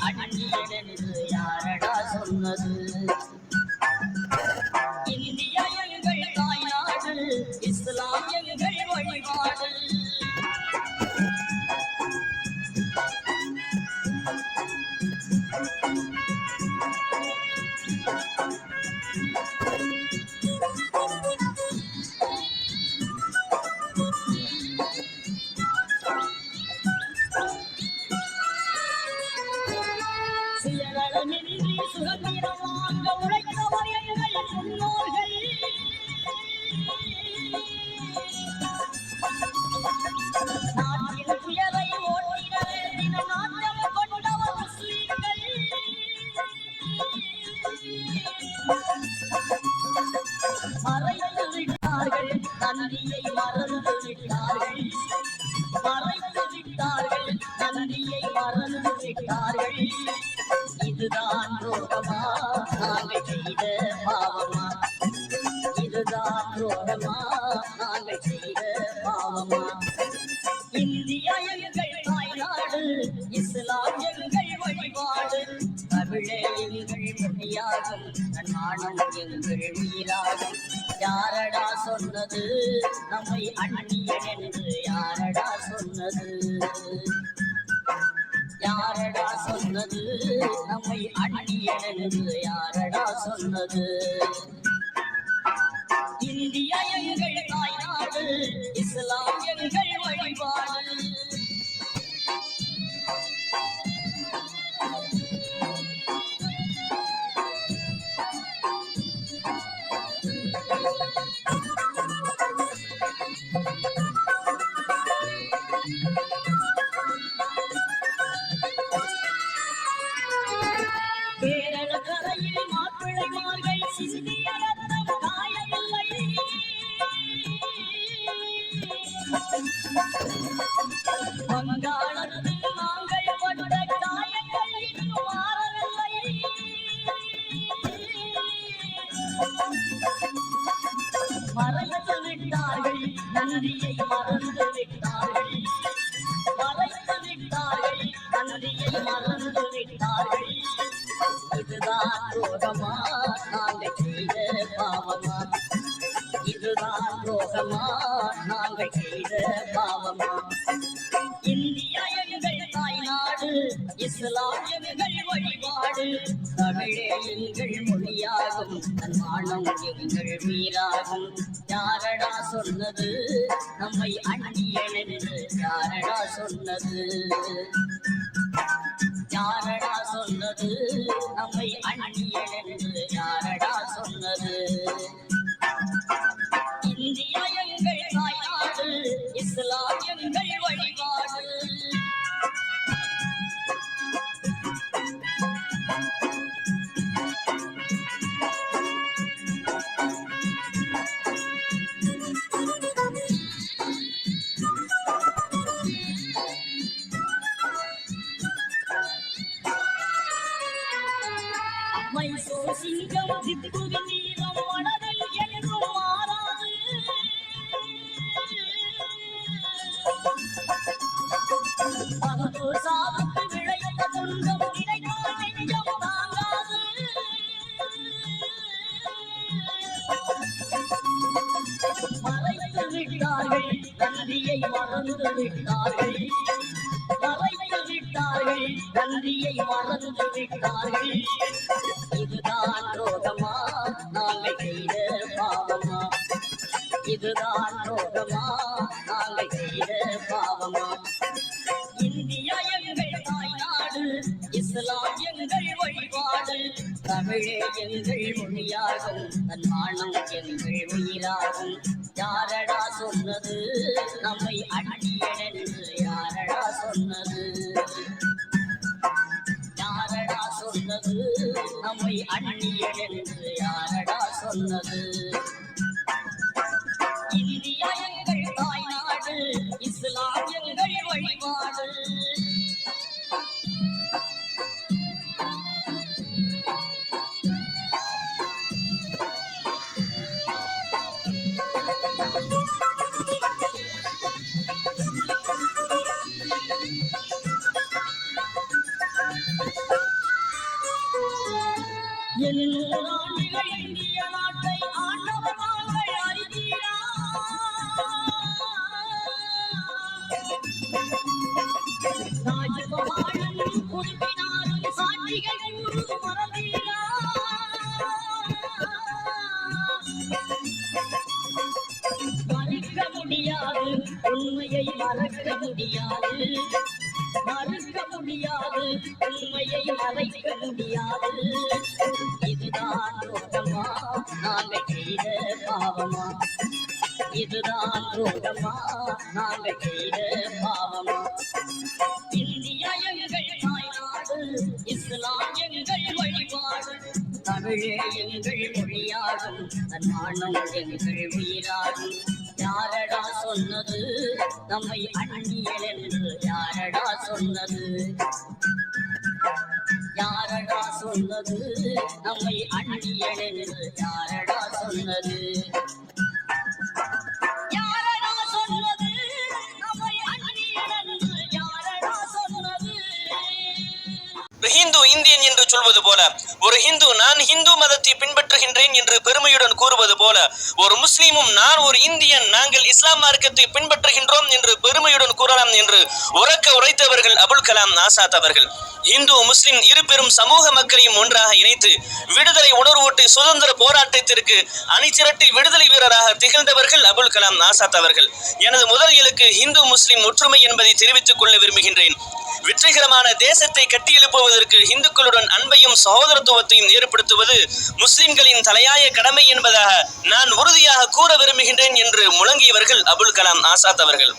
安安 நன்றியை மறந்து விட்டார்கள் மறைத்து விட்டார்கள் நன்றியை மறந்து விட்டார்கள் இதுதான் ரோகமா நாங்கள் செய்த பாவமா இதுதான் ரோகமா நாங்கள் செய்த யாரடா சொன்னது? நம்மை அந்நியன் என்று யாரடா சொன்னது? யாரடா சொன்னது? நம்மை அந்நியன் என்று யாரடா சொன்னது? இந்தியா எங்கள் தாய்நாடு இஸ்லாம் மறந்து விட்டார்கள் நன்றியை மறந்து ரோகமா நாங்கள் செய்த பாவமா? இந்தியா எங்கள் தாய்நாடு இஸ்லாம் எங்கள் வழிபாடு தமிழே எங்கள் மொழியாகும் தன்மானம் எங்கள் வீராகும். யாரடா சொன்னது? நம்மை அந்நியன் என்று யாரடா சொன்னது? யாரடா சொன்னது? நம்மை அந்நியன் என்று யாரடா இஸ்லாம் வழி சாவுக்கு விளைந்த துன்பம் நினைத்தால் நெஞ்சம் தாங்காது மறைத்து விட்டார்கள் நன்றியை மறந்து விட்டார்கள் மறைத்து விட்டார்கள் நன்றியை மறந்து விட்டார்கள் இதுதான் ரோகமா? நாங்கள் செய்த பாவமா? இதுதான் ரோகமா? நாங்கள் செய்த பாவமா? இந்தியா இஸ்லாம் எங்கள் வழிபாடு தமிழே எங்கள் மொழியாகும் தன்மானம் எங்கள் உயிராகும் யாரடா சொன்னது? நம்மை அடியடென்று யாரடா சொன்னது? யாரடா சொன்னது? நம்மை அண்ணியடென்று யாரடா சொன்னது? இந்தியா எங்கள் தாய் இஸ்லாம் எங்கள் வழி உண்மையை மறக்க முடியாது. மறுக்க முடியாது. உண்மையை மறைக்க முடியாது. இதுதான் ரோகமா நாங்கள் செய்த பாவமா? இதுதான் ரோகமா நாங்கள் செய்த பாவமா? இந்தியா எங்கள் தாய்நாடு இஸ்லாம் எங்கள் வழிபாடு தமிழே எங்கள் மொழியாகும் தன்மானம் எங்கள் உயிராகும் யாரடா சொன்னது. நம்மை அந்நியல் என்று யாரடா சொன்னது? யாரடா சொன்னது? நம்மை அந்நியல் என்று யாரடா சொன்னது? ஹிந்து இந்தியன் என்று சொல்வது போல ஒரு ஹிந்து நான் ஹிந்து மதத்தை பின்பற்றுகின்றேன் என்று பெருமையுடன் கூறுவது போல ஒரு முஸ்லீமும் நான் ஒரு இந்தியன் இஸ்லாம் மார்க்கத்தை பின்பற்றுகின்றோம் என்று பெருமையுடன் கூறலாம் என்று உறக்க உரைத்தவர்கள் அபுல் கலாம் ஆசாத் அவர்கள். இந்து முஸ்லிம் இரு பெரும் சமூக மக்களையும் ஒன்றாக இணைத்து விடுதலை உணர்வூட்டி சுதந்திர போராட்டத்திற்கு அணிச்சிரட்டி விடுதலை வீரராக திகழ்ந்தவர்கள் அபுல் கலாம் ஆசாத் அவர்கள். எனது முதல் இலக்கு இந்து முஸ்லிம் ஒற்றுமை என்பதை தெரிவித்துக் கொள்ள விரும்புகின்றேன். வெற்றிகரமான தேசத்தை கட்டியெழுப்புவதற்கு இந்துக்களுடன் அன்பையும் சகோதரத்துவத்தையும் ஏற்படுத்துவது முஸ்லிம்களின் தலையாய கடமை என்பதாக நான் உறுதியாக கூற விரும்புகின்றேன் என்று முழங்கியவர்கள் அபுல் கலாம் ஆசாத் அவர்கள்.